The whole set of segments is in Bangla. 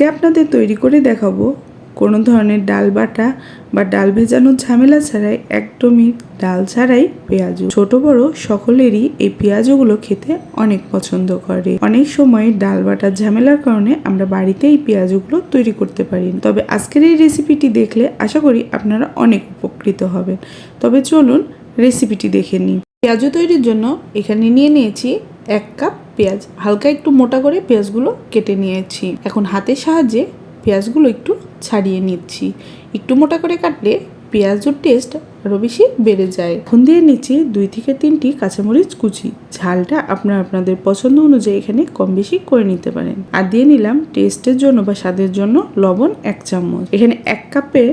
আজকে আপনাদের তৈরি করে দেখাবো। কোনো ধরনের ডাল বাটা বা ডাল ভেজানোর ঝামেলা ছাড়াই একদমই ডাল ছাড়াই পেঁয়াজু। ছোট বড় সকলেরই এই পেঁয়াজুগুলো খেতে অনেক পছন্দ করে। অনেক সময় ডাল বাটার ঝামেলার কারণে আমরা বাড়িতে এই পেঁয়াজুগুলো তৈরি করতে পারি তবে আজকের এই রেসিপিটি দেখলে আশা করি আপনারা অনেক উপকৃত হবেন। তবে চলুন রেসিপিটি দেখে নিই। পেঁয়াজু তৈরির জন্য এখানে নিয়ে নিয়েছি এক কাপ পেঁয়াজ। হালকা একটু মোটা করে পেঁয়াজগুলো কেটে নিয়েছি। এখন হাতের সাহায্যে পেঁয়াজগুলো একটু ছাড়িয়ে নিচ্ছি। একটু মোটা করে কাটলে পেঁয়াজের টেস্ট আরও বেশি বেড়ে যায়। এখন দিয়ে নিচ্ছি দুই থেকে তিনটি কাঁচামরিচ কুচি। ঝালটা আপনারা আপনাদের পছন্দ অনুযায়ী এখানে কম বেশি করে নিতে পারেন। আর দিয়ে নিলাম টেস্টের জন্য বা স্বাদের জন্য লবণ এক চামচ। এখানে এক কাপে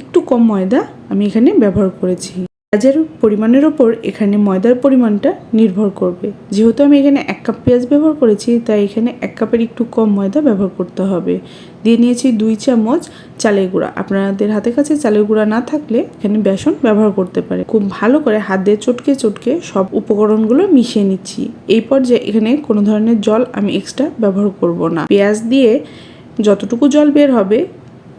একটু কম ময়দা আমি এখানে ব্যবহার করেছি। পেঁয়াজের পরিমাণের ওপর এখানে ময়দার পরিমাণটা নির্ভর করবে। যেহেতু আমি এখানে এক কাপ পেঁয়াজ ব্যবহার করেছি, তাই এখানে এক কাপের একটু কম ময়দা ব্যবহার করতে হবে। দিয়ে নিয়েছি দুই চামচ চালের গুঁড়া। আপনাদের হাতের কাছে চালের গুঁড়া না থাকলে এখানে বেসন ব্যবহার করতে পারে খুব ভালো করে হাত দিয়ে চটকে চটকে সব উপকরণগুলো মিশিয়ে নিচ্ছি। এই পর্যায়ে এখানে কোনো ধরনের জল আমি এক্সট্রা ব্যবহার করব না। পেঁয়াজ দিয়ে যতটুকু জল বের হবে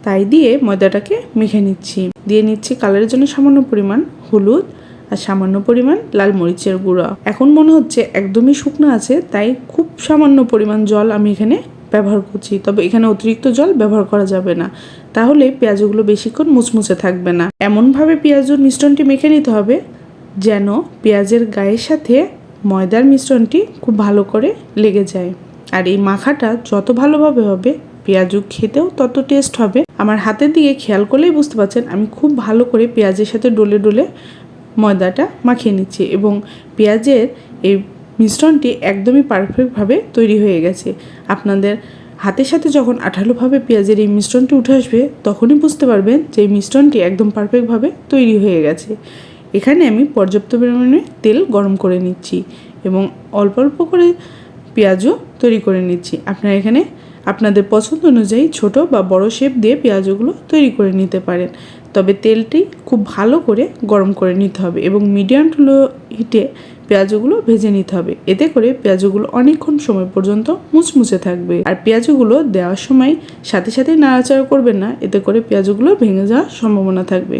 তাই দিয়ে ময়দাটাকে মেখে নিচ্ছি। দিয়ে নিচ্ছি কালারের জন্য সামান্য পরিমাণ হলুদ আর সামান্য পরিমাণ লাল মরিচের গুঁড়া। এখন মনে হচ্ছে একদমই শুকনো আছে, তাই খুব সামান্য পরিমাণ জল আমি এখানে ব্যবহার করছি। তবে এখানে অতিরিক্ত জল ব্যবহার করা যাবে না। তাহলে পেঁয়াজগুলো বেশিক্ষণ মুচমুচে থাকবে না। এমনভাবে পেঁয়াজের মিশ্রণটি মেখে নিতে হবে, যেন পেঁয়াজের গায়ের সাথে ময়দার মিশ্রণটি খুব ভালো করে লেগে যায়। আর এই মাখাটা যত ভালোভাবে হবে পেঁয়াজু খেতেও তত টেস্ট হবে। আমার হাতের দিকে খেয়াল করলেই বুঝতে পারছেন, আমি খুব ভালো করে পেঁয়াজের সাথে ডলে ডলে ময়দাটা মাখিয়ে নিচ্ছি এবং পেঁয়াজের এই মিশ্রণটি একদমই পারফেক্টভাবে তৈরি হয়ে গেছে। আপনাদের হাতের সাথে যখন আঠালোভাবে পেঁয়াজের এই মিশ্রণটি উঠে আসবে, তখনই বুঝতে পারবেন যে এই মিশ্রণটি একদম পারফেক্টভাবে তৈরি হয়ে গেছে। এখানে আমি পর্যাপ্ত পরিমাণে তেল গরম করে নিচ্ছি এবং অল্প অল্প করে পেঁয়াজও তৈরি করে নিচ্ছি। আপনারা এখানে আপনাদের পছন্দ অনুযায়ী ছোট বা বড় শেপ দিয়ে পেঁয়াজগুলো তৈরি করে নিতে পারেন। তবে তেলটি খুব ভালো করে গরম করে নিতে হবে এবং মিডিয়াম টু লো হিটে পেঁয়াজগুলো ভেজে নিতে হবে। এতে করে পেঁয়াজগুলো অনেকক্ষণ সময় পর্যন্ত মুচমুচে থাকবে। আর পেঁয়াজগুলো দেওয়ার সময় সাথে সাথে নাড়াচাড়া করবেন না, এতে করে পেঁয়াজগুলো ভেঙে যাওয়ার সম্ভাবনা থাকবে।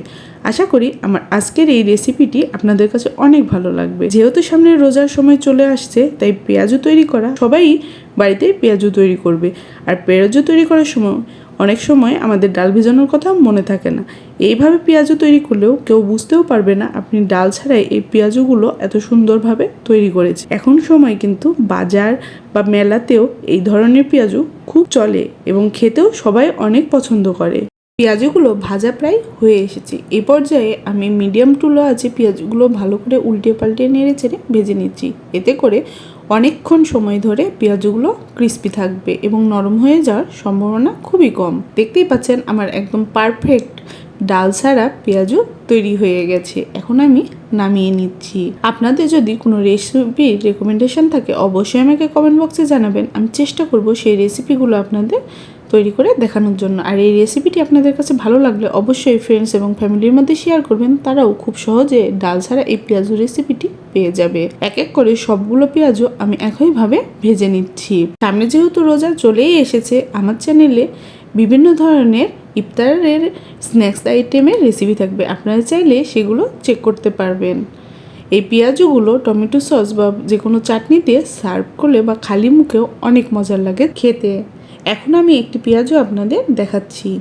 আশা করি আমার আজকের এই রেসিপিটি আপনাদের কাছে অনেক ভালো লাগবে। যেহেতু সামনে রোজার সময় চলে আসছে, তাই পেঁয়াজু তৈরি করা, সবাই বাড়িতে পেঁয়াজু তৈরি করবে। আর পেঁয়াজু তৈরি করার সময়, অনেক সময় আমাদের ডাল ভেজানোর কথা মনে থাকে না। এইভাবে পেঁয়াজু তৈরি করলেও কেউ বুঝতেও পারবে না আপনি ডাল ছাড়াই এই পেঁয়াজুগুলো এত সুন্দরভাবে তৈরি করেছে এখন সময় কিন্তু বাজার বা মেলাতেও এই ধরনের পেঁয়াজু খুব চলে এবং খেতেও সবাই অনেক পছন্দ করে। পেঁয়াজগুলো ভাজা প্রায় হয়ে এসেছে। এ পর্যায়ে আমি মিডিয়াম টুলো আছে পেঁয়াজগুলো ভালো করে উল্টে পাল্টে নেড়ে চেড়ে ভেজে নিচ্ছি। এতে করে অনেকক্ষণ সময় ধরে পেঁয়াজগুলো ক্রিস্পি থাকবে এবং নরম হয়ে যাওয়ার সম্ভাবনা খুবই কম। দেখতেই পাচ্ছেন আমার একদম পারফেক্ট ডাল ছাড়া পেঁয়াজও তৈরি হয়ে গেছে। এখন আমি নামিয়ে নিচ্ছি। আপনাদের যদি কোনো রেসিপির রেকমেন্ডেশন থাকে, অবশ্যই আমাকে কমেন্ট বক্সে জানাবেন। আমি চেষ্টা করব সেই রেসিপিগুলো আপনাদের তৈরি করে দেখানোর জন্য। আর এই রেসিপিটি আপনাদের কাছে ভালো লাগলে অবশ্যই ফ্রেন্ডস এবং ফ্যামিলির মধ্যে শেয়ার করবেন। তারাও খুব সহজে ডাল ছাড়া এই পেঁয়াজু রেসিপিটি পেয়ে যাবে। এক এক করে সবগুলো পেঁয়াজও আমি একইভাবে ভেজে নিচ্ছি। সামনে যেহেতু রোজা চলেই এসেছে, আমার চ্যানেলে বিভিন্ন ধরনের ইফতারের স্ন্যাক্স আইটেমের রেসিপি থাকবে। আপনারা চাইলে সেগুলো চেক করতে পারবেন। এই পেঁয়াজগুলো টমেটো সস বা যে কোনো চাটনি দিয়ে সার্ভ করলে বা খালি মুখেও অনেক মজার লাগে খেতে। এখন আমি একটি পেঁয়াজও আপনাদের দেখাচ্ছি।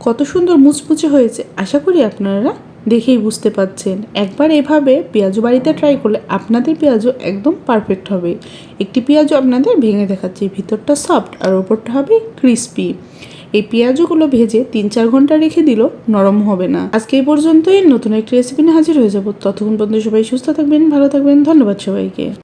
কত সুন্দর মুচমুচে হয়েছে, আশা করি আপনারা দেখেই বুঝতে পাচ্ছেন একবার এভাবে পেঁয়াজু বাড়িতে ট্রাই করলে আপনাদের পেঁয়াজও একদম পারফেক্ট হবে। একটি পেঁয়াজও আপনাদের ভেঙে দেখাচ্ছি, ভিতরটা সফট আর ওপরটা হবে ক্রিস্পি এই পেঁয়াজগুলো ভেজে তিন চার ঘণ্টা রেখে দিল নরম হবে না। আজকে এই পর্যন্তই, নতুন একটি রেসিপি নিয়ে হাজির হয়ে যাব। ততক্ষণ পর্যন্ত সবাই সুস্থ থাকবেন, ভালো থাকবেন, ধন্যবাদ সবাইকে।